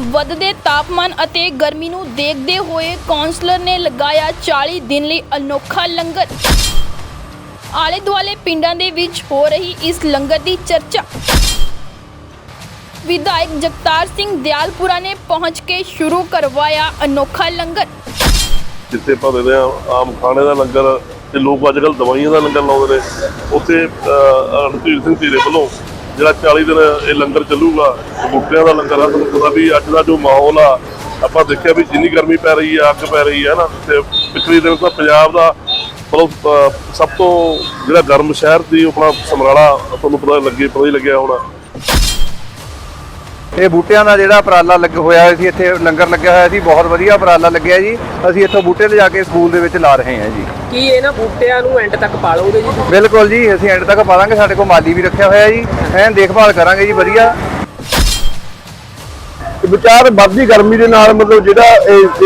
ਵੱਧਦੇ ਤਾਪਮਾਨ ਅਤੇ ਗਰਮੀ ਨੂੰ ਦੇਖਦੇ ਹੋਏ ਕੌਂਸਲਰ ਨੇ ਲਗਾਇਆ 40 ਦਿਨ ਲਈ ਅਨੋਖਾ ਲੰਗਰ। ਆਲੇ ਦੁਆਲੇ ਪਿੰਡਾਂ ਦੇ ਵਿੱਚ ਹੋ ਰਹੀ ਇਸ ਲੰਗਰ ਦੀ ਚਰਚਾ। ਵਿਧਾਇਕ ਜਗਤਾਰ ਸਿੰਘ ਦਿਆਲਪੁਰਾ ਨੇ ਪਹੁੰਚ ਕੇ ਸ਼ੁਰੂ ਕਰਵਾਇਆ ਅਨੋਖਾ ਲੰਗਰ। ਜਿੱਥੇ ਭਾਵੇਂ ਦੇ ਆਮ ਖਾਣੇ ਦਾ ਲੰਗਰ ਤੇ ਲੋਕ ਅੱਜ ਦਵਾਈਆਂ ਦਾ ਲੰਗਰ ਲਾਉਂਦੇ ਨੇ। ਉੱਥੇ ਅਹ, ਰਣਧੀਰ ਸਿੰਘ ਧੀਰੇ ਵੱਲੋਂ ਜਿਹੜਾ 40 ਦਿਨ ਇਹ ਲੰਗਰ ਚੱਲੂਗਾ ਬੂਟਿਆਂ ਦਾ ਲੰਗਰ ਆ, ਤੁਹਾਨੂੰ ਪਤਾ ਵੀ ਅੱਜ ਦਾ ਜੋ ਮਾਹੌਲ ਆ, ਆਪਾਂ ਦੇਖਿਆ ਵੀ ਜਿੰਨੀ ਗਰਮੀ ਪੈ ਰਹੀ ਆ, ਅੱਗ ਪੈ ਰਹੀ ਹੈ ਨਾ, ਤੇ ਪਿਛਲੇ ਦਿਨ ਤਾਂ ਪੰਜਾਬ ਦਾ ਮਤਲਬ ਸਭ ਤੋਂ ਜਿਹੜਾ ਗਰਮ ਸ਼ਹਿਰ ਦੀ ਆਪਣਾ ਸਮਰਾਲਾ, ਤੁਹਾਨੂੰ ਪਤਾ ਲੱਗੇ, ਪਤਾ ਹੀ ਲੱਗਿਆ ਹੋਣਾ। ਇਹ ਬੂਟਿਆਂ ਦਾ ਜਿਹੜਾ ਉਪਰਾਲਾ ਲੱਗ ਹੋਇਆ ਸੀ ਇੱਥੇ ਲੰਗਰ ਲੱਗਿਆ ਹੋਇਆ ਸੀ ਬਹੁਤ ਵਧੀਆ ਉਪਰਾਲਾ ਲੱਗਿਆ ਜੀ। ਅਸੀਂ ਇੱਥੋਂ ਬੂਟੇ ਲਿਜਾ ਕੇ ਸਕੂਲ ਦੇ ਵਿੱਚ ਲਾ ਰਹੇ ਹਾਂ ਜੀ। ਕੀ ਇਹਨਾਂ ਬੂਟਿਆਂ ਨੂੰ ਐਂਡ ਤੱਕ ਪਾਲੋਗੇ ਜੀ ਬਿਲਕੁਲ ਜੀ ਅਸੀਂ ਐਂਡ ਤੱਕ ਪਾ ਦਾਂਗੇ ਸਾਡੇ ਕੋਲ ਮਾਲੀ ਵੀ ਰੱਖਿਆ ਹੋਇਆ ਜੀ। ਐਨ ਦੇਖਭਾਲ ਕਰਾਂਗੇ ਜੀ ਵਧੀਆ। ਤੇ ਵਿਚਾਰ ਵੱਧਦੀ ਗਰਮੀ ਦੇ ਨਾਲ ਮਤਲਬ ਜਿਹੜਾ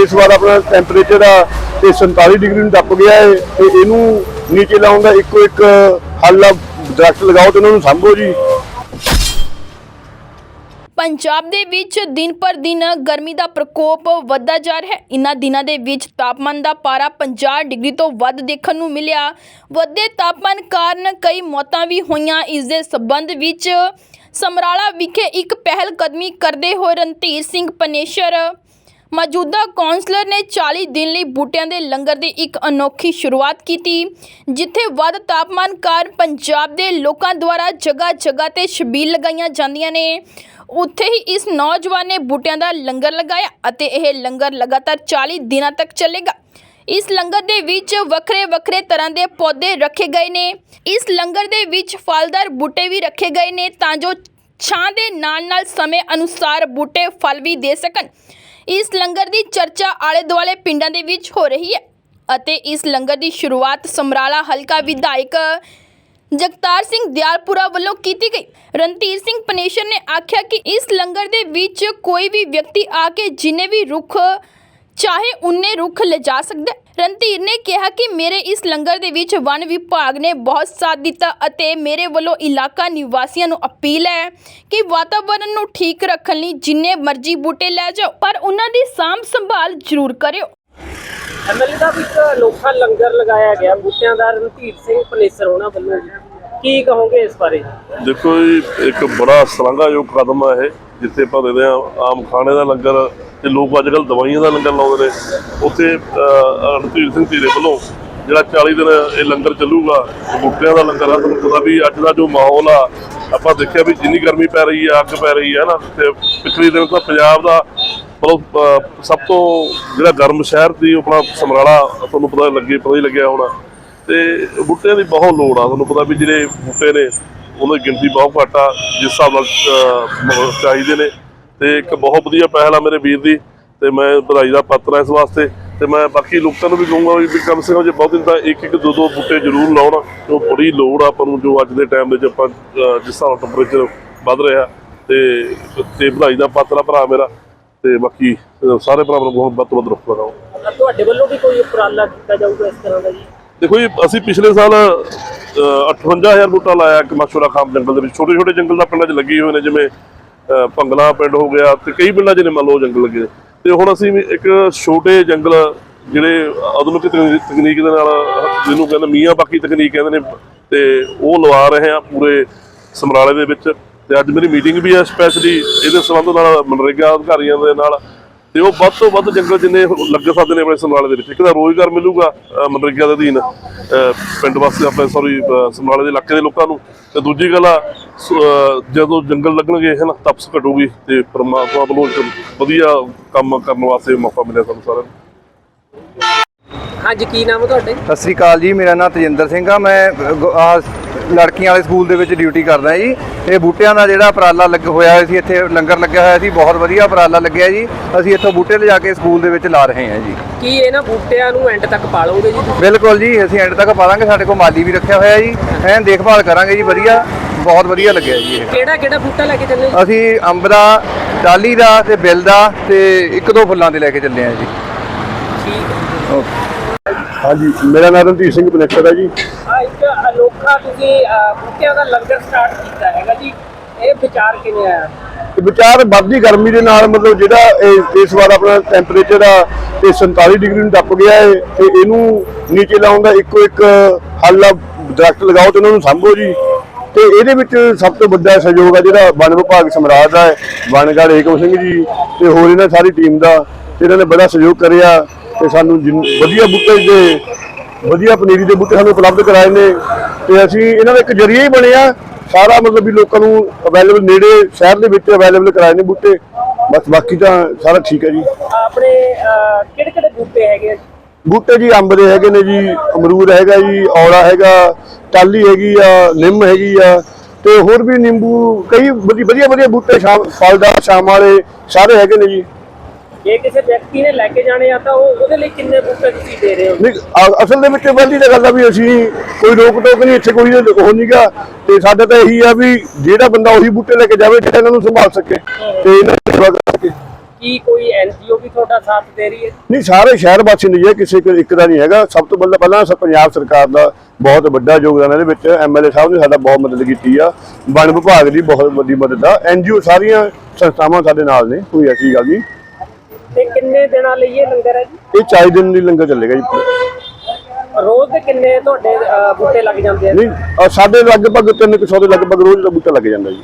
ਇਸ ਵਾਰ ਆਪਣਾ ਟੈਂਪਰੇਚਰ ਆ ਤੇ 47 ਡਿਗਰੀ ਨੂੰ ਟੱਪ ਗਿਆ ਹੈ ਤੇ ਇਹਨੂੰ ਨੀਚੇ ਲਾਉਣ ਦਾ ਇੱਕੋ ਇੱਕ ਹੱਲ ਆ ਦਰਖਤ ਲਗਾਓ ਤੇ ਉਹਨਾਂ ਨੂੰ ਸਾਂਭੋ ਜੀ। ਪੰਜਾਬ ਦੇ ਵਿੱਚ ਦਿਨ ਪਰ ਦਿਨ ਗਰਮੀ ਦਾ ਪ੍ਰਕੋਪ ਵੱਧਦਾ ਜਾ ਰਿਹਾ ਹੈ। ਇਨ੍ਹਾਂ ਦਿਨਾਂ ਦੇ ਵਿੱਚ ਤਾਪਮਾਨ ਦਾ ਪਾਰਾ 50 ਡਿਗਰੀ ਤੋਂ ਵੱਧ ਦੇਖਣ ਨੂੰ ਮਿਲਿਆ। ਵੱਧਦੇ ਤਾਪਮਾਨ ਕਾਰਨ ਕਈ ਮੌਤਾਂ ਵੀ ਹੋਈਆਂ। ਇਸ ਦੇ ਸਬੰਧ ਵਿੱਚ ਸਮਰਾਲਾ ਵਿਖੇ ਇੱਕ ਪਹਿਲ ਕਦਮੀ ਕਰਦੇ ਹੋਏ ਰਣਧੀਰ ਸਿੰਘ ਪਨੇਸ਼ਰ ਮੌਜੂਦਾ ਕੌਂਸਲਰ ਨੇ 40 ਦਿਨ ਲਈ ਬੂਟਿਆਂ ਦੇ ਲੰਗਰ ਦੀ ਇੱਕ ਅਨੋਖੀ ਸ਼ੁਰੂਆਤ ਕੀਤੀ, ਜਿੱਥੇ ਵੱਧ ਤਾਪਮਾਨ ਕਾਰਨ ਪੰਜਾਬ ਦੇ ਲੋਕਾਂ ਦੁਆਰਾ ਜਗ੍ਹਾ ਜਗ੍ਹਾ ਤੇ ਛਬੀਲ ਲਗਾਈਆਂ ਜਾਂਦੀਆਂ ਨੇ। ਉੱਥੇ ਹੀ ਇਸ ਨੌਜਵਾਨ ਨੇ ਬੂਟਿਆਂ ਦਾ ਲੰਗਰ ਲਗਾਇਆ ਅਤੇ ਇਹ ਲੰਗਰ ਲਗਾਤਾਰ 40 ਦਿਨਾਂ ਤੱਕ ਚੱਲੇਗਾ। ਇਸ ਲੰਗਰ ਦੇ ਵਿੱਚ ਵੱਖਰੇ ਵੱਖਰੇ ਤਰ੍ਹਾਂ ਦੇ ਪੌਦੇ ਰੱਖੇ ਗਏ ਨੇ। ਇਸ ਲੰਗਰ ਦੇ ਵਿੱਚ ਫਲਦਾਰ ਬੂਟੇ ਵੀ ਰੱਖੇ ਗਏ ਨੇ ਤਾਂ ਜੋ ਛਾਂ ਦੇ ਨਾਲ ਨਾਲ ਸਮੇਂ ਅਨੁਸਾਰ ਬੂਟੇ ਫਲ ਵੀ ਦੇ ਸਕਣ। ਇਸ ਲੰਗਰ ਦੀ ਚਰਚਾ ਆਲੇ ਦੁਆਲੇ ਪਿੰਡਾਂ ਦੇ ਵਿੱਚ ਹੋ ਰਹੀ ਹੈ ਅਤੇ ਇਸ ਲੰਗਰ ਦੀ ਸ਼ੁਰੂਆਤ ਸਮਰਾਲਾ ਹਲਕਾ ਵਿਧਾਇਕ ਜਗਤਾਰ ਸਿੰਘ ਦਿਆਲਪੁਰਾ ਵੱਲੋਂ ਕੀਤੀ ਗਈ ਰਣਧੀਰ ਸਿੰਘ ਪਨੇਸ਼ਰ ਨੇ ਆਖਿਆ ਕਿ ਇਸ ਲੰਗਰ ਦੇ ਵਿੱਚ ਕੋਈ ਵੀ ਵਿਅਕਤੀ ਆ ਕੇ ਜਿੰਨੇ ਵੀ ਰੁੱਖ, ਚਾਹੇ ਉਨੇ ਰੁੱਖ ਲਿਜਾ ਸਕਦਾ ਹੈ। ਰਣਧੀਰ ਨੇ ਕਿਹਾ ਕਿ ਮੇਰੇ ਇਸ ਲੰਗਰ ਦੇ ਵਿੱਚ ਵਨ ਵਿਭਾਗ ਨੇ ਬਹੁਤ ਸਾਥ ਦਿੱਤਾ ਅਤੇ ਮੇਰੇ ਵੱਲੋਂ ਇਲਾਕਾ ਨਿਵਾਸੀਆਂ ਨੂੰ ਅਪੀਲ ਹੈ ਕਿ ਵਾਤਾਵਰਣ ਨੂੰ ਠੀਕ ਰੱਖਣ ਲਈ ਜਿੰਨੇ ਮਰਜ਼ੀ ਬੂਟੇ ਲੈ ਜਾਓ ਪਰ ਉਹਨਾਂ ਦੀ ਸਾਂਭ ਸੰਭਾਲ ਜ਼ਰੂਰ ਕਰਿਓ। ਐਮਐਲਏ ਦਾ ਵੀ ਇੱਕ ਅਨੋਖਾ ਲੰਗਰ ਲਗਾਇਆ ਗਿਆ ਬੂਟਿਆਂ ਦਾ ਰਣਧੀਰ ਸਿੰਘ ਪਨੇਸਰ ਉਹਨਾਂ ਵੱਲੋਂ ਜੀ। ਕੀ ਕਹੋਗੇ ਇਸ ਬਾਰੇ? ਦੇਖੋ ਜੀ ਇੱਕ ਬੜਾ ਸ਼ਲਾਘਾਯੋਗ ਕਦਮ ਇਹ ਜਿੱਥੇ ਭਾਵੇਂ ਦੇ ਆਮ ਖਾਣੇ ਦਾ ਲੰਗਰ ਤੇ ਲੋਕ ਅੱਜ ਕੱਲ੍ਹ ਦਵਾਈਆਂ ਦਾ ਲੰਗਰ ਲਾਉਂਦੇ ਨੇ। ਉੱਥੇ ਰਣਧੀਰ ਸਿੰਘ ਧੀਰੇ ਵੱਲੋਂ ਜਿਹੜਾ 40 ਦਿਨ ਇਹ ਲੰਗਰ ਚੱਲੂਗਾ, ਬੂਟਿਆਂ ਦਾ ਲੰਗਰ ਆ, ਤੁਹਾਨੂੰ ਪਤਾ ਵੀ ਅੱਜ ਦਾ ਜੋ ਮਾਹੌਲ ਆ, ਆਪਾਂ ਦੇਖਿਆ ਵੀ ਜਿੰਨੀ ਗਰਮੀ ਪੈ ਰਹੀ ਆ, ਅੱਗ ਪੈ ਰਹੀ ਹੈ ਨਾ ਤੇ ਪਿਛਲੇ ਦਿਨ ਤਾਂ ਪੰਜਾਬ ਦਾ ਮਤਲਬ ਸਭ ਤੋਂ ਜਿਹੜਾ ਗਰਮ ਸ਼ਹਿਰ ਦੀ ਆਪਣਾ ਸਮਰਾਲਾ, ਤੁਹਾਨੂੰ ਪਤਾ ਲੱਗੇ, ਪਤਾ ਹੀ ਲੱਗਿਆ ਹੋਣਾ। ਤੇ ਬੂਟਿਆਂ ਦੀ ਬਹੁਤ ਲੋੜ ਆ, ਤੁਹਾਨੂੰ ਪਤਾ ਵੀ ਜਿਹੜੇ ਬੂਟੇ ਨੇ ਉਹਨਾਂ ਦੀ ਗਿਣਤੀ ਬਹੁਤ ਘੱਟ ਆ, ਜਿਸ ਹਿਸਾਬ ਨਾਲ ਚਾਹੀਦੇ ਨੇ। ਤੇ ਇੱਕ ਬਹੁਤ ਵਧੀਆ ਪਹਿਲ ਆ ਮੇਰੇ ਵੀਰ ਦੀ ਤੇ ਮੈਂ ਵਧਾਈ ਦਾ ਪਾਤਰ ਆ ਇਸ ਵਾਸਤੇ। ਤੇ ਮੈਂ ਬਾਕੀ ਲੋਕਾਂ ਨੂੰ ਵੀ ਕਹੂੰਗਾ ਵੀ ਕਮ ਸੇ ਕਮ ਜੇ ਬਹੁਤ ਦਿਨ ਤਾਂ ਇੱਕ ਇੱਕ ਦੋ ਦੋ ਬੂਟੇ ਜ਼ਰੂਰ ਲਾਉਣ ਉਹ ਬੜੀ ਲੋੜ ਆ ਆਪਾਂ ਨੂੰ ਜੋ ਅੱਜ ਦੇ ਟਾਈਮ ਵਿੱਚ ਆਪਾਂ ਜਿਸ ਹਿਸਾਬ ਨਾਲ ਟੈਂਪਰੇਚਰ ਵੱਧ ਰਿਹਾ ਤੇ ਤੇ ਵਧਾਈ ਦਾ ਪਾਤਰ ਆ ਭਰਾ ਮੇਰਾ ਤੇ ਬਾਕੀ ਸਾਰੇ ਭਰਾਵਾਂ ਨੂੰ ਬਹੁਤ ਵੱਧ ਤੋਂ ਵੱਧ ਰੁੱਖ ਲਗਾਓ। ਤੁਹਾਡੇ ਵੱਲੋਂ ਵੀ ਕੋਈ ਉਪਰਾਲਾ ਕੀਤਾ ਜਾਊਗਾ ਇਸ ਤਰ੍ਹਾਂ ਦਾ ਜੀ? ਦੇਖੋ ਜੀ ਅਸੀਂ ਪਿਛਲੇ ਸਾਲ ਅਹ, 58000 ਬੂਟਾ ਲਾਇਆ ਇੱਕ ਮਸ਼ਹੂਰਾ ਖਾਮ ਜੰਗਲ ਦੇ ਵਿੱਚ। ਛੋਟੇ ਛੋਟੇ ਜੰਗਲ ਦਾ ਪਿੰਡਾਂ 'ਚ ਲੱਗੇ ਹੋਏ ਨੇ ਜਿਵੇਂ ਅਹ, ਪਿੰਡ ਹੋ ਗਿਆ ਤੇ ਕਈ ਪਿੰਡਾਂ 'ਚ ਨੇ ਮੰਨ ਲਓ ਜੰਗਲ ਲੱਗੇ। ਤੇ ਹੁਣ ਅਸੀਂ ਵੀ ਇੱਕ ਛੋਟੇ ਜੰਗਲ ਜਿਹੜੇ ਆਧੁਨਿਕ ਤਕਨੀ- ਤਕਨੀਕ ਦੇ ਨਾਲ ਜਿਹਨੂੰ ਕਹਿੰਦੇ ਮੀਆਂ ਬਾਕੀ ਤਕਨੀਕ ਕਹਿੰਦੇ ਨੇ ਤੇ ਉਹ ਲਵਾ ਰਹੇ ਆ ਪੂਰੇ ਸਮਰਾਲੇ ਦੇ ਵਿੱਚ। ਤੇ ਅੱਜ ਮੇਰੀ ਮੀਟਿੰਗ ਵੀ ਹੈ ਸਪੈਸ਼ਲੀ ਇਹਦੇ ਸੰਬੰਧ ਨਾਲ ਮਨਰੇਗਾ ਅਧਿਕਾਰੀਆਂ ਦੇ ਨਾਲ। ਤੇ ਉਹ ਵੱਧ ਤੋਂ ਵੱਧ ਜੰਗਲ ਜਿੰਨੇ ਲੱਗ ਸਕਦੇ ਨੇ ਆਪਣੇ ਸਮਰਾਲੇ ਦੇ ਵਿੱਚ। ਇੱਕ ਤਾਂ ਰੋਜ਼ਗਾਰ ਮਿਲੂਗਾ ਮਨਰੇਗਾ ਦੇ ਅਧੀਨ ਪਿੰਡ ਵਾਸਤੇ ਆਪਣੇ ਸੌਰੀ ਸਮਰਾਲੇ ਦੇ ਇਲਾਕੇ ਦੇ ਲੋਕਾਂ ਨੂੰ। ਤੇ ਦੂਜੀ ਗੱਲ ਆ ਜਦੋਂ ਜੰਗਲ ਲੱਗਣਗੇ ਹੈ ਨਾ ਤਪਸ ਘਟੂਗੀ ਤੇ ਪਰਮਾਤਮਾ ਵੱਲੋਂ ਇੱਕ ਵਧੀਆ ਕੰਮ ਕਰਨ ਵਾਸਤੇ ਮੌਕਾ ਮਿਲਿਆ ਸਾਨੂੰ ਸਾਰਿਆਂ ਨੂੰ। ਹਾਂਜੀ ਕੀ ਨਾਮ ਹੈ ਤੁਹਾਡੇ? ਸਤਿ ਸ੍ਰੀ ਅਕਾਲ ਜੀ ਮੇਰਾ ਨਾਮ ਤਜਿੰਦਰ ਸਿੰਘ ਆ। ਮੈਂ ਗ- ਆਹ ਲੜਕੀਆਂ ਵਾਲੇ ਸਕੂਲ ਦੇ ਵਿੱਚ ਡਿਊਟੀ ਕਰਦਾ ਜੀ। ਇਹ ਬੂਟਿਆਂ ਦਾ ਜਿਹੜਾ ਉਪਰਾਲਾ ਲੱਗ ਹੋਇਆ ਹੋਇਆ ਸੀ ਇੱਥੇ ਲੰਗਰ ਲੱਗਿਆ ਹੋਇਆ ਸੀ ਬਹੁਤ ਵਧੀਆ ਉਪਰਾਲਾ ਲੱਗਿਆ ਜੀ। ਅਸੀਂ ਇੱਥੋਂ ਬੂਟੇ ਲਿਜਾ ਕੇ ਸਕੂਲ ਦੇ ਵਿੱਚ ਲਾ ਰਹੇ ਹਾਂ ਜੀ। ਕੀ ਇਹਨਾਂ ਬੂਟਿਆਂ ਨੂੰ ਐਂਡ ਤੱਕ ਪਾਲੋਗੇ ਜੀ? ਬਿਲਕੁਲ ਜੀ ਅਸੀਂ ਐਂਡ ਤੱਕ ਪਾ ਦਾਂਗੇ ਸਾਡੇ ਕੋਲ ਮਾਲੀ ਵੀ ਰੱਖਿਆ ਹੋਇਆ ਜੀ। ਐਨ ਦੇਖਭਾਲ ਕਰਾਂਗੇ ਜੀ ਵਧੀਆ ਬਹੁਤ ਵਧੀਆ ਲੱਗਿਆ ਜੀ ਇਹ। ਕਿਹੜਾ ਕਿਹੜਾ ਬੂਟਾ ਲੈ ਕੇ ਚੱਲੇ ਅਸੀਂ ਅੰਬ ਦਾ ਟਾਲੀ ਦਾ ਤੇ ਬਿੱਲ ਦਾ ਤੇ ਇੱਕ ਦੋ ਫੁੱਲਾਂ ਦੇ ਲੈ ਕੇ ਚੱਲੇ ਆ ਜੀ। ਠੀਕ ਹੈ। ਓਕੇ। ਹਾਂਜੀ ਮੇਰਾ ਨਾਮ ਰਣਧੀਰ ਸਿੰਘ ਪਨੇਸਰ ਹੈ ਜੀ। ਆ ਇੱਕ ਅਨੋਖਾ ਤੁਸੀਂ ਬੂਟਿਆਂ ਦਾ ਲੰਗਰ ਸਟਾਰਟ ਕੀਤਾ ਹੈਗਾ ਜੀ। ਇਹ ਵਿਚਾਰ ਕਿਵੇਂ ਆਇਆ? ਤੇ ਵਿਚਾਰ ਵੱਧਦੀ ਗਰਮੀ ਦੇ ਨਾਲ ਮਤਲਬ ਜਿਹੜਾ ਇਸ ਵਾਰ ਆਪਣਾ ਟੈਂਪਰੇਚਰ ਆ ਤੇ 47 ਡਿਗਰੀ ਨੂੰ ਟੱਪ ਗਿਆ ਹੈ ਤੇ ਇਹਨੂੰ ਨੀਚੇ ਲਾਉਣ ਦਾ ਇੱਕੋ ਇੱਕ ਹੱਲ ਆ ਦਰਖਤ ਲਗਾਓ ਤੇ ਉਹਨਾਂ ਨੂੰ ਸਾਂਭੋ ਜੀ। ਤੇ ਇਹਦੇ ਵਿੱਚ ਸਭ ਤੋਂ ਵੱਡਾ ਸਹਿਯੋਗ ਆ ਜਿਹੜਾ ਵਣ ਵਿਭਾਗ ਸਮਰਾਟ ਦਾ ਹੈ ਵਣਗੜ ਏਕਮ ਸਿੰਘ ਜੀ ਤੇ ਹੋਰ ਇਹਨਾਂ ਸਾਰੀ ਟੀਮ ਦਾ ਤੇ ਇਹਨਾਂ ਨੇ ਬੜਾ ਸਹਿਯੋਗ ਕਰਿਆ। ਤੇ ਸਾਨੂੰ ਜਿੰਨ- ਵਧੀਆ ਬੂਟੇ ਦੇ ਵਧੀਆ ਪਨੀਰੀ ਦੇ ਬੂਟੇ ਸਾਨੂੰ ਉਪਲਬਧ ਕਰਾਏ ਨੇ। ਤੇ ਅਸੀਂ ਇਹਨਾਂ ਦਾ ਇੱਕ ਜਰੀਆ ਹੀ ਬਣਿਆ ਸਾਰਾ ਮਤਲਬ ਵੀ ਲੋਕਾਂ ਨੂੰ ਅਵੇਲੇਬਲ ਨੇੜੇ ਸ਼ਹਿਰ ਦੇ ਵਿੱਚ ਅਵੇਲੇਬਲ ਕਰਾਏ ਨੇ ਬੂਟੇ। ਬਸ ਬਾਕੀ ਤਾਂ ਸਾਰਾ ਠੀਕ ਹੈ ਜੀ। ਆਪਣੇ ਕਿਹੜੇ ਕਿਹੜੇ ਬੂਟੇ ਹੈਗੇ? ਆ ਜੀ? ਬੂਟੇ ਜੀ ਅੰਬ ਦੇ ਹੈਗੇ ਨੇ ਜੀ ਅਮਰੂਦ ਹੈਗਾ ਜੀ ਔਲਾ ਹੈਗਾ ਟਾਲੀ ਹੈਗੀ ਆ ਨਿੰਮ ਹੈਗੀ ਆ ਤੇ ਹੋਰ ਵੀ ਨਿੰਬੂ ਕਈ ਵਧੀ- ਵਧੀਆ ਵਧੀਆ ਬੂਟੇ ਸ਼ਾਮ ਫਲਦਾਰ ਸ਼ਾਮ ਵਾਲੇ ਸਾਰੇ ਹੈਗੇ ਨੇ ਜੀ। ਜੇ ਕਿਸੇ ਵਿਅਕਤੀ ਨੇ ਲੈ ਕੇ ਜਾਣੇ ਆ ਤਾਂ ਉਹ ਉਹਦੇ ਲਈ ਕਿੰਨੇ ਬੂਟੇ ਤੁਸੀਂ ਦੇ ਰਹੇ ਹੋ? ਨਹੀਂ ਅ- ਅਸਲ ਦੇ ਵਿੱਚ ਪਹਿਲੀ ਤਾਂ ਗੱਲ ਆ ਵੀ ਅਸੀਂ ਕੋਈ ਰੋਕ ਟੋਕ ਨਹੀਂ ਇੱਥੇ ਕੋਈ ਉਹ ਨਹੀਂਗਾ ਤੇ ਸਾਡਾ ਤਾਂ ਇਹੀ ਆ ਵੀ ਜਿਹੜਾ ਬੰਦਾ ਉਹੀ ਬੂਟੇ ਲੈ ਕੇ ਜਾਵੇ ਜਿਹੜਾ ਇਹਨਾਂ ਨੂੰ ਸੰਭਾਲ ਸਕੇ ਤੇ ਇਹਨਾਂ ਦੀ ਸੇਵਾ ਕਰ ਸਕੇ। ਕੀ ਕੋਈ ਐਨਜੀਓ ਵੀ ਤੁਹਾਡਾ ਸਾਥ ਦੇ ਰਹੀ ਹੈ? ਨਹੀਂ ਸਾਰੇ ਸ਼ਹਿਰ ਵਾਸੀ ਨਹੀਂ ਹੈ ਕਿਸੇ ਇੱਕ- ਇੱਕ ਦਾ ਨਹੀਂ ਹੈਗਾ। ਸਭ ਤੋਂ ਪਹਿਲਾਂ ਪਹਿਲਾਂ ਸ- ਪੰਜਾਬ ਸਰਕਾਰ ਦਾ ਬਹੁਤ ਵੱਡਾ ਯੋਗਦਾਨ ਹੈ ਇਹਦੇ ਵਿੱਚ। ਐਮਐਲਏ ਸਾਹਿਬ ਨੇ ਸਾਡਾ ਬਹੁਤ ਮਦਦ ਕੀਤੀ ਆ। ਵਣ ਵਿਭਾਗ ਦੀ ਬਹੁਤ ਵੱਡੀ ਮਦਦ ਆ। ਐਨਜੀਓ ਸਾਰੀਆਂ ਸੰਸਥਾਵਾਂ ਸਾਡੇ ਨਾਲ ਨੇ ਕੋਈ ਐਸੀ ਗੱਲ ਨਹੀਂ। ਤੇ ਕਿੰਨੇ ਦਿਨਾਂ ਲਈ ਇਹ ਲੰਗਰ ਹੈ ਜੀ? ਇਹ 40 ਦਿਨ ਦੀ ਲੰਗਰ ਚੱਲੇਗਾ ਜੀ। ਰੋਜ਼ ਦੇ ਕਿੰਨੇ ਤੁਹਾਡੇ ਅਹ, ਬੂਟੇ ਲੱਗ ਜਾਂਦੇ ਆ? ਨਹੀਂ ਸਾਡੇ ਲਗਭਗ 300 ਦੇ ਲਗਭਗ ਰੋਜ਼ ਦਾ ਬੂਟਾ ਲੱਗ ਜਾਂਦਾ ਜੀ।